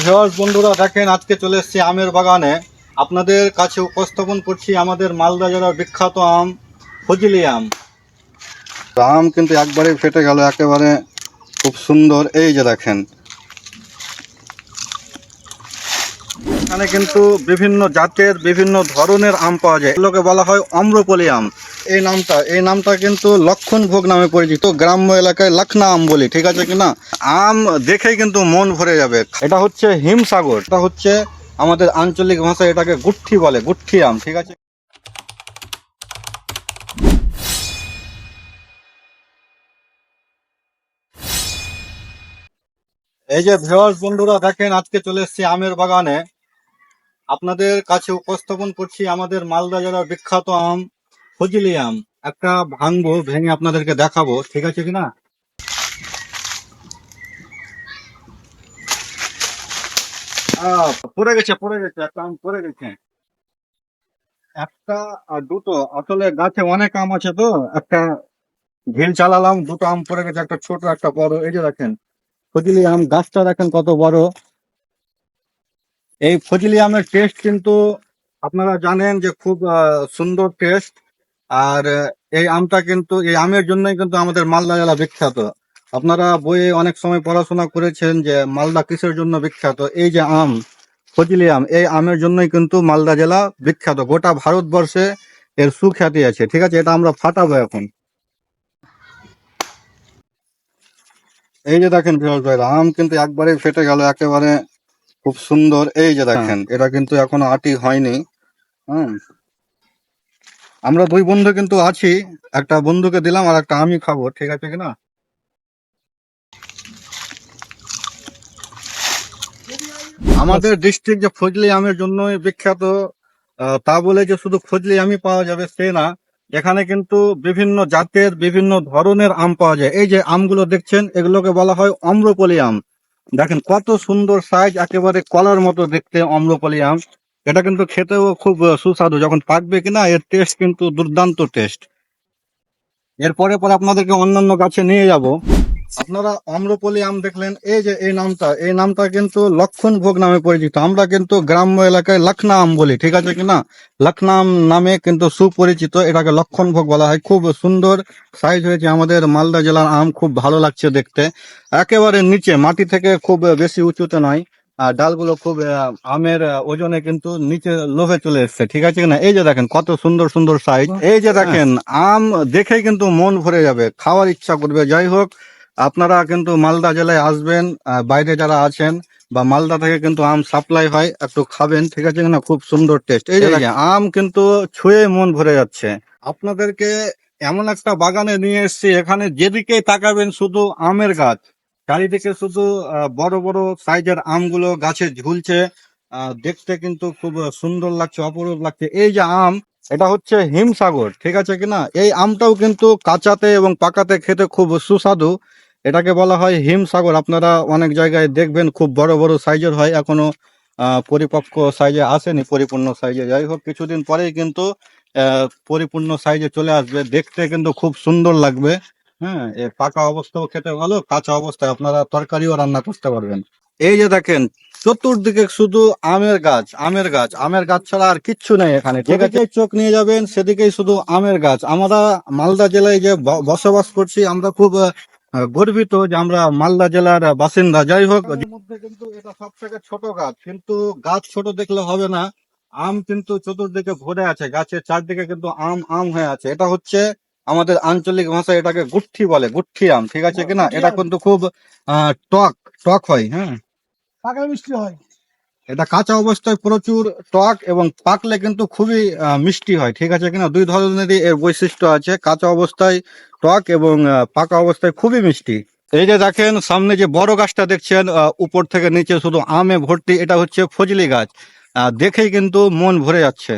Viewers, বন্ধুরা দেখেন আজকে চলে এসেছি আমের বাগানে। আপনাদের কাছে উপস্থাপন করছি আমাদের মালদা জেলার বিখ্যাত আম, ফজলি আম। আম কিন্তু একবারে ফেটে গেল, একেবারে খুব সুন্দর। এই যে দেখেন এখানে কিন্তু বিভিন্ন জাতের, বিভিন্ন ধরনের আম পাওয়া যায়। এগুলোকে বলা হয় অম্রপলি আম। এই নামটা এই নামটা কিন্তু লক্ষণ ভোগ নামে পরিচিত। গ্রাম্য এলাকায় লক্ষণা আম বলি, ঠিক আছে কিনা আম দেখেই কিন্তু মন ভরে যাবে। এটা হচ্ছে হিমসাগর। এটা হচ্ছে আমাদের আঞ্চলিক ভাষায় এটাকে গুঠি বলে, গুঠি আম, ঠিক আছে? এই যে ভিউয়ার্স বন্ধুরা, দেখেন আজকে চলে এসেছি আমের বাগানে। আপনাদের কাছে উপস্থাপন করছি আমাদের মালদা জেলার বিখ্যাত আম, ফজলি আম। একটা ভাঙবো, ভেঙে আপনাদেরকে দেখাবো, ঠিক আছে কিনা? পড়ে গেছে পড়ে গেছে, একটা আম পড়ে গেছে। একটা আর দুটো, আসলে গাছে অনেক আম আছে তো, একটা ঢিল চালালাম, দুটো আম পড়ে গেছে, একটা ছোট, একটা বড়, এই যে দেখেন, ফজলি আম, গাছটা দেখেন কত বড়। এই ফজলি আমের টেস্ট কিন্তু আপনারা জানেন যে খুব সুন্দর টেস্ট আর এই আমটা কিন্তু, এই আমের জন্যই কিন্তু আমাদের মালদা জেলা বিখ্যাত। আপনারা বইয়ে অনেক সময় পড়াশোনা করেছেন যে মালদা কিসের জন্য বিখ্যাত? এই যে আম ফজলি আম এই আমের জন্যই কিন্তু মালদা জেলা বিখ্যাত। গোটা ভারতবর্ষে এর সুখ্যাতি আছে। ঠিক আছে, এটা আমরা ফাটাবো এখন। এই যে দেখেন বিরল ভাই আম কিন্তু একবারে ফেটে গেল, একেবারে খুব সুন্দর। এই যে দেখেন এটা কিন্তু এখনও আটি হয়নি। হুম। আমরা দুই বন্ধু কিন্তু আছি। একটা বন্ধুকে দিলাম আর একটা আমি খাব ঠিক আছে কিনা? আমাদের ডিস্ট্রিক্ট যে ফজলি আমের জন্য বিখ্যাত আহ, তা বলে যে শুধু ফজলি আমই পাওয়া যাবে সে না। এখানে কিন্তু বিভিন্ন জাতের বিভিন্ন ধরনের আম পাওয়া যায়। এই যে আমগুলো দেখছেন এগুলোকে বলা হয় অম্রপলি আম। দেখেন কত সুন্দর সাইজ একেবারে কলার মতো দেখতে অম্রপলি আম। এটা কিন্তু খেতেও খুব সুস্বাদু। যখন পাকবে কিনা, এর টেস্ট কিন্তু দুর্দান্ত টেস্ট এরপরে পরে আপনাদেরকে অন্যান্য গাছে নিয়ে যাব। আপনারা অম্রপলি আম দেখলেন, এই যে এই নামটা এই নামটা কিন্তু লক্ষণ ভোগ নামে পরিচিত। আমরা কিন্তু গ্রাম্য এলাকায় লক্ষণা আম বলি, ঠিক আছে কিনা? লক্ষণা নামে কিন্তু সুপরিচিত, এটাকে লক্ষণ ভোগ বলা হয়। খুব সুন্দর সাইজ হয়েছে আমাদের মালদা জেলার আম, খুব ভালো লাগছে দেখতে। একেবারে নিচে, মাটি থেকে খুব বেশি উঁচুতে নয়। আর ডালগুলো খুব আমের ওজনে কিন্তু নিচে লোভে চলে এসছে, ঠিক আছে কিনা? এই যে দেখেন, কত সুন্দর সুন্দর সাইজ এই যে দেখেন, আম দেখেই কিন্তু মন ভরে যাবে, খাওয়ার ইচ্ছা করবে। যাই হোক আপনারা কিন্তু মালদা জেলায় আসবেন বাইরে যারা আছেন বা মালদা থেকে কিন্তু আম সাপ্লাই হয় একটু খাবেন ঠিক আছে কিনা? খুব সুন্দর টেস্ট এই যে আম কিন্তু ছুঁয়ে মন ভরে যাচ্ছে। আপনাদেরকে এমন একটা বাগানে নিয়ে এসেছি এখানে যেদিকে তাকাবেন শুধু আমের গাছ চারিদিকে শুধু বড় বড় সাইজের আমগুলো গাছে ঝুলছে দেখতে কিন্তু খুব সুন্দর লাগছে অপরূপ লাগছে। এই যে আম এটা হচ্ছে হিমসাগর ঠিক আছে কিনা? এই আমটাও কিন্তু কাঁচাতে এবং পাকাতে খেতে খুব সুস্বাদু। এটাকে বলা হয় হিমসাগর আপনারা অনেক জায়গায় দেখবেন খুব বড় বড় সাইজের হয় এখনও পরিপক্ক সাইজে আসেনি পরিপূর্ণ সাইজে। যাই হোক কিছুদিন পরেই কিন্তু আহ, পরিপূর্ণ সাইজে চলে আসবে। দেখতে কিন্তু খুব সুন্দর লাগবে। হ্যাঁ এর পাকা অবস্থাও খেতে ভালো কাঁচা অবস্থায় আপনারা তরকারিও রান্না করতে পারবেন। এই যে দেখেন চতুর্দিকে শুধু আমের গাছ আমের গাছ। আমের গাছ ছাড়া আর কিচ্ছু নেই এখানে। ঠিক আছে চোখ নিয়ে যাবেন সেদিকেই শুধু আমের গাছ। আমরা মালদা জেলায় যে বসবাস করছি আমরা খুব গর্বিত যে আমরা মালদা জেলার বাসিন্দা। যাই হোক মধ্যে কিন্তু এটা সব থেকে ছোট গাছ কিন্তু গাছ ছোট দেখলে হবে না আম কিন্তু চতুর্দিকে ভরে আছে গাছের চারদিকে কিন্তু আম আম হয়ে আছে। এটা হচ্ছে আমাদের আঞ্চলিক ভাষায় এটাকে গুঠি বলে গুঠি আম ঠিক আছে কিনা? এটা কিন্তু খুব আহ, টক টক হয় হ্যাঁ। পাকা মিষ্টি হয়। এটা কাঁচা অবস্থায় প্রচুর টক এবং পাকলে কিন্তু খুবই মিষ্টি হয়, ঠিক আছে কিনা? দুই ধরনেরই এর বৈশিষ্ট্য আছে। কাঁচা অবস্থায় টক এবং পাকা অবস্থায় খুবই মিষ্টি। এই যে দেখেন, সামনে যে বড় গাছটা দেখছেন উপর থেকে নিচে শুধু আমে ভর্তি, এটা হচ্ছে ফজলি গাছ। দেখেই কিন্তু মন ভরে যাচ্ছে।